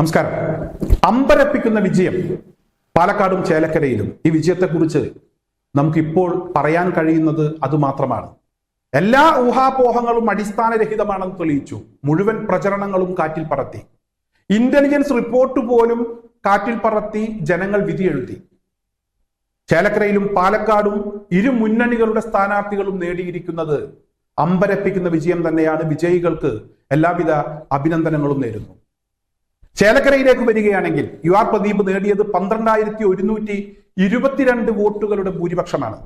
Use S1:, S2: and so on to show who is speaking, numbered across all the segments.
S1: നമസ്കാരം. അമ്പരപ്പിക്കുന്ന വിജയം പാലക്കാടും ചേലക്കരയിലും. ഈ വിജയത്തെക്കുറിച്ച് നമുക്കിപ്പോൾ പറയാൻ കഴിയുന്നത് അതുമാത്രമാണ് എല്ലാ ഊഹാപോഹങ്ങളും അടിസ്ഥാനരഹിതമാണെന്ന് തെളിയിച്ചു. മുഴുവൻ പ്രചരണങ്ങളും കാറ്റിൽ പറത്തി. ഇന്റലിജൻസ് റിപ്പോർട്ട് പോലും കാറ്റിൽ പറത്തി ജനങ്ങൾ വിധി എഴുതി. ചേലക്കരയിലും പാലക്കാടും ഇരു മുന്നണികളുടെ സ്ഥാനാർത്ഥികളും നേടിയിരിക്കുന്നത് അമ്പരപ്പിക്കുന്ന വിജയം തന്നെയാണ്. വിജയികൾക്ക് എല്ലാവിധ അഭിനന്ദനങ്ങളും നേരുന്നു. ചേലക്കരയിലേക്ക് വരികയാണെങ്കിൽ യു ആർ പ്രദീപ് നേടിയത് പന്ത്രണ്ടായിരത്തി ഒരുന്നൂറ്റി ഇരുപത്തിരണ്ട് വോട്ടുകളുടെ ഭൂരിപക്ഷമാണ്.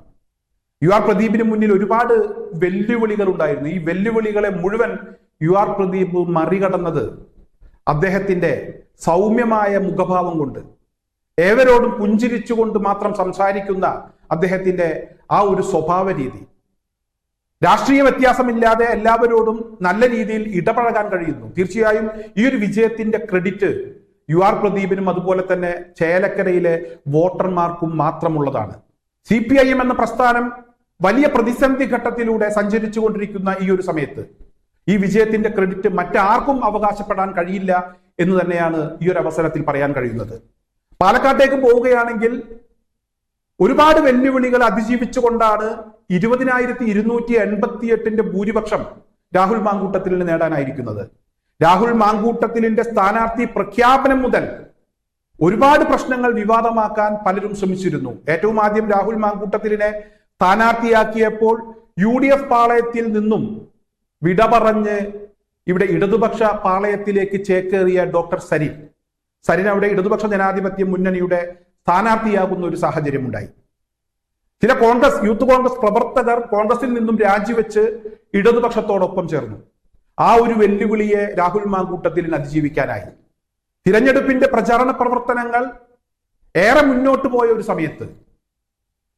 S1: യു ആർ പ്രദീപിന് മുന്നിൽ ഒരുപാട് വെല്ലുവിളികൾ ഉണ്ടായിരുന്നു. ഈ വെല്ലുവിളികളെ മുഴുവൻ യു ആർ പ്രദീപ് മറികടന്നത് അദ്ദേഹത്തിന്റെ സൗമ്യമായ മുഖഭാവം കൊണ്ട്. ഏവരോടും പുഞ്ചിരിച്ചുകൊണ്ട് മാത്രം സംസാരിക്കുന്ന അദ്ദേഹത്തിന്റെ ആ ഒരു സ്വഭാവ രീതി രാഷ്ട്രീയ വ്യത്യാസമില്ലാതെ എല്ലാവരോടും നല്ല രീതിയിൽ ഇടപഴകാൻ കഴിയുന്നു. തീർച്ചയായും ഈ ഒരു വിജയത്തിന്റെ ക്രെഡിറ്റ് യു ആർ പ്രദീപിനും അതുപോലെ തന്നെ ചേലക്കരയിലെ വോട്ടർമാർക്കും മാത്രമുള്ളതാണ്. സി പി ഐ എം എന്ന പ്രസ്ഥാനം വലിയ പ്രതിസന്ധി ഘട്ടത്തിലൂടെ സഞ്ചരിച്ചു കൊണ്ടിരിക്കുന്ന ഈ ഒരു സമയത്ത് ഈ വിജയത്തിന്റെ ക്രെഡിറ്റ് മറ്റാർക്കും അവകാശപ്പെടാൻ കഴിയില്ല എന്ന് തന്നെയാണ് ഈ ഒരു അവസരത്തിൽ പറയാൻ കഴിയുന്നത്. പാലക്കാട്ടേക്ക് പോവുകയാണെങ്കിൽ ഒരുപാട് വെല്ലുവിളികൾ അതിജീവിച്ചുകൊണ്ടാണ് ഇരുപതിനായിരത്തി ഇരുന്നൂറ്റി എൺപത്തി എട്ടിന്റെ ഭൂരിപക്ഷം രാഹുൽ മാങ്കൂട്ടത്തിലിന് നേടാനായിരിക്കുന്നത്. രാഹുൽ മാങ്കൂട്ടത്തിലിന്റെ സ്ഥാനാർത്ഥി പ്രഖ്യാപനം മുതൽ ഒരുപാട് പ്രശ്നങ്ങൾ വിവാദമാക്കാൻ പലരും ശ്രമിച്ചിരുന്നു. ഏറ്റവും ആദ്യം രാഹുൽ മാങ്കൂട്ടത്തിലിനെ സ്ഥാനാർത്ഥിയാക്കിയപ്പോൾ യു ഡി എഫ് പാളയത്തിൽ നിന്നും വിട പറഞ്ഞ് ഇവിടെ ഇടതുപക്ഷ പാളയത്തിലേക്ക് ചേക്കേറിയ ഡോക്ടർ സരിൻ. സരിൻ അവിടെ ഇടതുപക്ഷ ജനാധിപത്യ മുന്നണിയുടെ സ്ഥാനാർത്ഥിയാകുന്ന ഒരു സാഹചര്യം ഉണ്ടായി ചില കോൺഗ്രസ് യൂത്ത് കോൺഗ്രസ് പ്രവർത്തകർ കോൺഗ്രസിൽ നിന്നും രാജിവെച്ച് ഇടതുപക്ഷത്തോടൊപ്പം ചേർന്നു. ആ ഒരു വെല്ലുവിളിയെ രാഹുൽ മാങ്കൂട്ടത്തിൽ അതിജീവിക്കാനായി. തിരഞ്ഞെടുപ്പിന്റെ പ്രചാരണ പ്രവർത്തനങ്ങൾ ഏറെ മുന്നോട്ട് പോയ ഒരു സമയത്ത്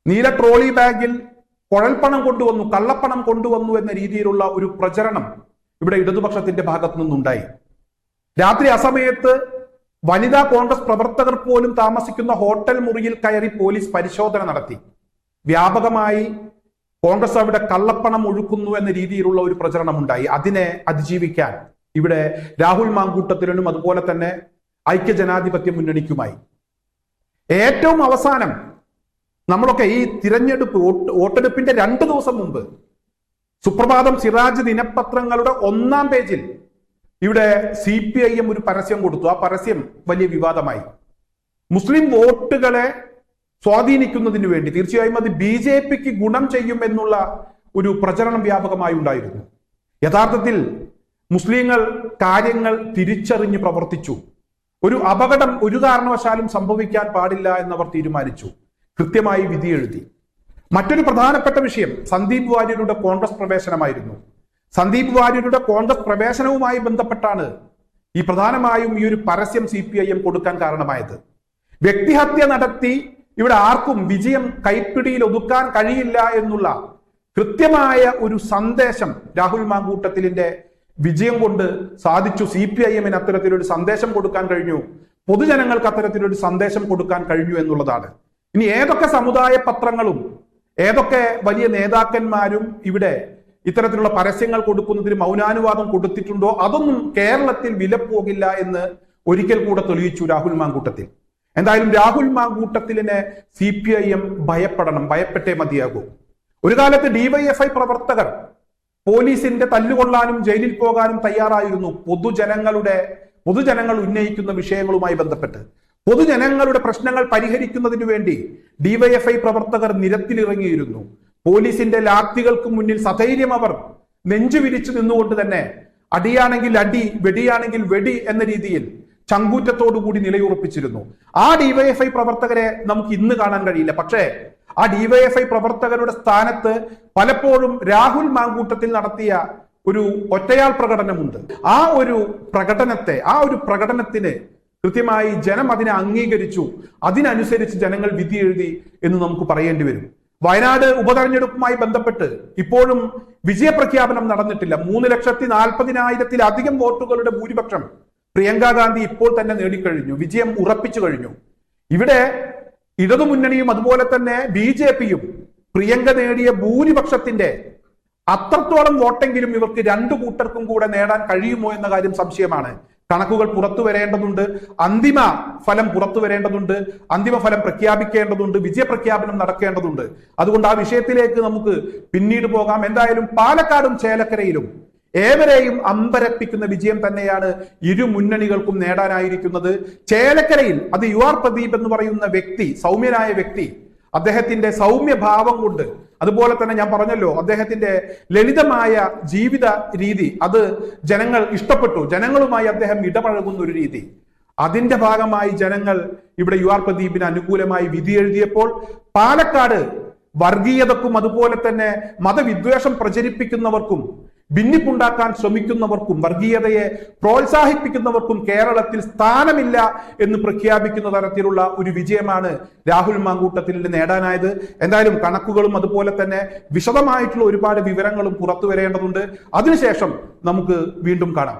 S1: നീല ട്രോളി ബാഗിൽ കുഴൽപ്പണം കൊണ്ടുവന്നു കള്ളപ്പണം കൊണ്ടുവന്നു എന്ന രീതിയിലുള്ള ഒരു പ്രചരണം ഇവിടെ ഇടതുപക്ഷത്തിന്റെ ഭാഗത്തു നിന്നുണ്ടായി. രാത്രി അസമയത്ത് വനിതാ കോൺഗ്രസ് പ്രവർത്തകർ പോലും താമസിക്കുന്ന ഹോട്ടൽ മുറിയിൽ കയറി പോലീസ് പരിശോധന നടത്തി. വ്യാപകമായി കോൺഗ്രസ് അവിടെ കള്ളപ്പണം ഒഴുക്കുന്നു എന്ന രീതിയിലുള്ള ഒരു പ്രചരണം ഉണ്ടായി അതിനെ അതിജീവിക്കാൻ ഇവിടെ രാഹുൽ മാങ്കൂട്ടത്തിനും അതുപോലെ തന്നെ ഐക്യ ജനാധിപത്യ മുന്നണിക്കുമായി. ഏറ്റവും അവസാനം നമ്മളൊക്കെ ഈ തിരഞ്ഞെടുപ്പ് വോട്ടെടുപ്പിന്റെ രണ്ട് ദിവസം മുമ്പ് സുപ്രഭാതം സിറാജ് ദിനപത്രങ്ങളുടെ ഒന്നാം പേജിൽ ഇവിടെ സി പി ഐ എം ഒരു പരസ്യം കൊടുത്തു. ആ പരസ്യം വലിയ വിവാദമായി. മുസ്ലിം വോട്ടുകളെ സ്വാധീനിക്കുന്നതിന് വേണ്ടി തീർച്ചയായും അത് ബി ജെ പിക്ക് ഗുണം ചെയ്യും എന്നുള്ള ഒരു പ്രചരണം വ്യാപകമായി ഉണ്ടായിരുന്നു. യഥാർത്ഥത്തിൽ മുസ്ലിങ്ങൾ കാര്യങ്ങൾ തിരിച്ചറിഞ്ഞ് പ്രവർത്തിച്ചു. ഒരു അപകടം ഒരു കാരണവശാലും സംഭവിക്കാൻ പാടില്ല എന്നവർ തീരുമാനിച്ചു. കൃത്യമായി വിധി എഴുതി. മറ്റൊരു പ്രധാനപ്പെട്ട വിഷയം സന്ദീപ് വാര്യരുടെ കോൺഗ്രസ് പ്രവേശനമായിരുന്നു. സന്ദീപ് വാര്യരുടെ കോൺഗ്രസ് പ്രവേശനവുമായി ബന്ധപ്പെട്ടാണ് ഈ പ്രധാനമായും ഈ ഒരു പരസ്യം സി കൊടുക്കാൻ കാരണമായത്. വ്യക്തിഹത്യ നടത്തി ഇവിടെ ആർക്കും വിജയം കൈപ്പിടിയിൽ ഒതുക്കാൻ കഴിയില്ല എന്നുള്ള കൃത്യമായ ഒരു സന്ദേശം രാഹുൽ മാങ്കൂട്ടത്തിലിന്റെ വിജയം കൊണ്ട് സാധിച്ചു. സി പി ഐ എമ്മിന് അത്തരത്തിലൊരു സന്ദേശം കൊടുക്കാൻ കഴിഞ്ഞു. പൊതുജനങ്ങൾക്ക് അത്തരത്തിലൊരു സന്ദേശം കൊടുക്കാൻ കഴിഞ്ഞു എന്നുള്ളതാണ്. ഇനി ഏതൊക്കെ സമുദായ പത്രങ്ങളും ഏതൊക്കെ വലിയ നേതാക്കന്മാരും ഇവിടെ ഇത്തരത്തിലുള്ള പരസ്യങ്ങൾ കൊടുക്കുന്നതിന് മൗനാനുവാദം കൊടുത്തിട്ടുണ്ടോ? അതൊന്നും കേരളത്തിൽ വില പോകില്ല എന്ന് ഒരിക്കൽ കൂടെ തെളിയിച്ചു രാഹുൽ മാങ്കൂട്ടത്തിൽ. എന്തായാലും രാഹുൽ മാങ്കൂട്ടത്തിലിനെ സി പി ഐ എം ഭയപ്പെടണം ഭയപ്പെട്ടേ മതിയാകൂ. ഒരു കാലത്ത് ഡിവൈഎഫ്ഐ പ്രവർത്തകർ പോലീസിന്റെ തല്ലുകൊള്ളാനും ജയിലിൽ പോകാനും തയ്യാറായിരുന്നു പൊതുജനങ്ങളുടെ പൊതുജനങ്ങൾ ഉന്നയിക്കുന്ന വിഷയങ്ങളുമായി ബന്ധപ്പെട്ട്. പൊതുജനങ്ങളുടെ പ്രശ്നങ്ങൾ പരിഹരിക്കുന്നതിന് വേണ്ടി ഡിവൈഎഫ്ഐ പ്രവർത്തകർ നിരത്തിലിറങ്ങിയിരുന്നു. പോലീസിന്റെ ലാത്തികൾക്ക് മുന്നിൽ സധൈര്യം അവർ നെഞ്ചു വിരിച്ചു നിന്നുകൊണ്ട് തന്നെ അടിയാണെങ്കിൽ അടി വെടിയാണെങ്കിൽ വെടി എന്ന രീതിയിൽ ചങ്കൂറ്റത്തോടു കൂടി നിലയുറപ്പിച്ചിരുന്നു. ആ ഡിവൈഎഫ്ഐ പ്രവർത്തകരെ നമുക്ക് ഇന്ന് കാണാൻ കഴിയില്ല. പക്ഷേ ആ ഡിവൈഎഫ്ഐ പ്രവർത്തകരുടെ സ്ഥാനത്ത് പലപ്പോഴും രാഹുൽ മാങ്കൂട്ടത്തിൽ നടത്തിയ ഒരു ഒറ്റയാൾ പ്രകടനമുണ്ട്. ആ ഒരു പ്രകടനത്തെ ആ ഒരു പ്രകടനത്തിന് കൃത്യമായി ജനം അതിനെ അംഗീകരിച്ചു. അതിനനുസരിച്ച് ജനങ്ങൾ വിധി എഴുതി എന്ന് നമുക്ക് പറയേണ്ടി വരും. വയനാട് ഉപതെരഞ്ഞെടുപ്പുമായി ബന്ധപ്പെട്ട് ഇപ്പോഴും വിജയപ്രഖ്യാപനം നടന്നിട്ടില്ല. മൂന്ന് ലക്ഷത്തി നാൽപ്പതിനായിരത്തിലധികം വോട്ടുകളുടെ ഭൂരിപക്ഷം പ്രിയങ്ക ഗാന്ധി ഇപ്പോൾ തന്നെ നേടിക്കഴിഞ്ഞു വിജയം ഉറപ്പിച്ചു കഴിഞ്ഞു. ഇവിടെ ഇടതുമുന്നണിയും അതുപോലെ തന്നെ ബി ജെ പിയും പ്രിയങ്ക നേടിയ ഭൂരിപക്ഷത്തിന്റെ അത്രത്തോളം വോട്ടെങ്കിലും ഇവർക്ക് രണ്ടു കൂട്ടർക്കും കൂടെ നേടാൻ കഴിയുമോ എന്ന കാര്യം സംശയമാണ്. കണക്കുകൾ പുറത്തു വരേണ്ടതുണ്ട് അന്തിമ ഫലം പുറത്തു വരേണ്ടതുണ്ട് അന്തിമ ഫലം പ്രഖ്യാപിക്കേണ്ടതുണ്ട് വിജയപ്രഖ്യാപനം നടക്കേണ്ടതുണ്ട്. അതുകൊണ്ട് ആ വിഷയത്തിലേക്ക് നമുക്ക് പിന്നീട് പോകാം. എന്തായാലും പാലക്കാടും ചേലക്കരയിലും ഏവരെയും അമ്പരപ്പിക്കുന്ന വിജയം തന്നെയാണ് ഇരു മുന്നണികൾക്കും നേടാനായിരിക്കുന്നത്. ചേലക്കരയിൽ അത് യു ആർ പ്രദീപ് എന്ന് പറയുന്ന വ്യക്തി സൗമ്യനായ വ്യക്തി അദ്ദേഹത്തിന്റെ സൗമ്യഭാവം കൊണ്ട് അതുപോലെ തന്നെ ഞാൻ പറഞ്ഞല്ലോ അദ്ദേഹത്തിന്റെ ലളിതമായ ജീവിത രീതി അത് ജനങ്ങൾ ഇഷ്ടപ്പെട്ടു. ജനങ്ങളുമായി അദ്ദേഹം ഇടപഴകുന്ന ഒരു രീതി. അതിന്റെ ഭാഗമായി ജനങ്ങൾ ഇവിടെ യു ആർ പ്രദീപിന് അനുകൂലമായി വിധി എഴുതിയപ്പോൾ പാലക്കാട് വർഗീയതക്കും അതുപോലെ തന്നെ മതവിദ്വേഷം പ്രചരിപ്പിക്കുന്നവർക്കും ഭിന്നിപ്പുണ്ടാക്കാൻ ശ്രമിക്കുന്നവർക്കും വർഗീയതയെ പ്രോത്സാഹിപ്പിക്കുന്നവർക്കും കേരളത്തിൽ സ്ഥാനമില്ല എന്ന് പ്രഖ്യാപിക്കുന്ന തരത്തിലുള്ള ഒരു വിജയമാണ് രാഹുൽ മാങ്കൂട്ടത്തിൽ നേടാനായത്. എന്തായാലും കണക്കുകളും അതുപോലെ തന്നെ വിശദമായിട്ടുള്ള ഒരുപാട് വിവരങ്ങളും പുറത്തു വരേണ്ടതുണ്ട് അതിനുശേഷം നമുക്ക് വീണ്ടും കാണാം.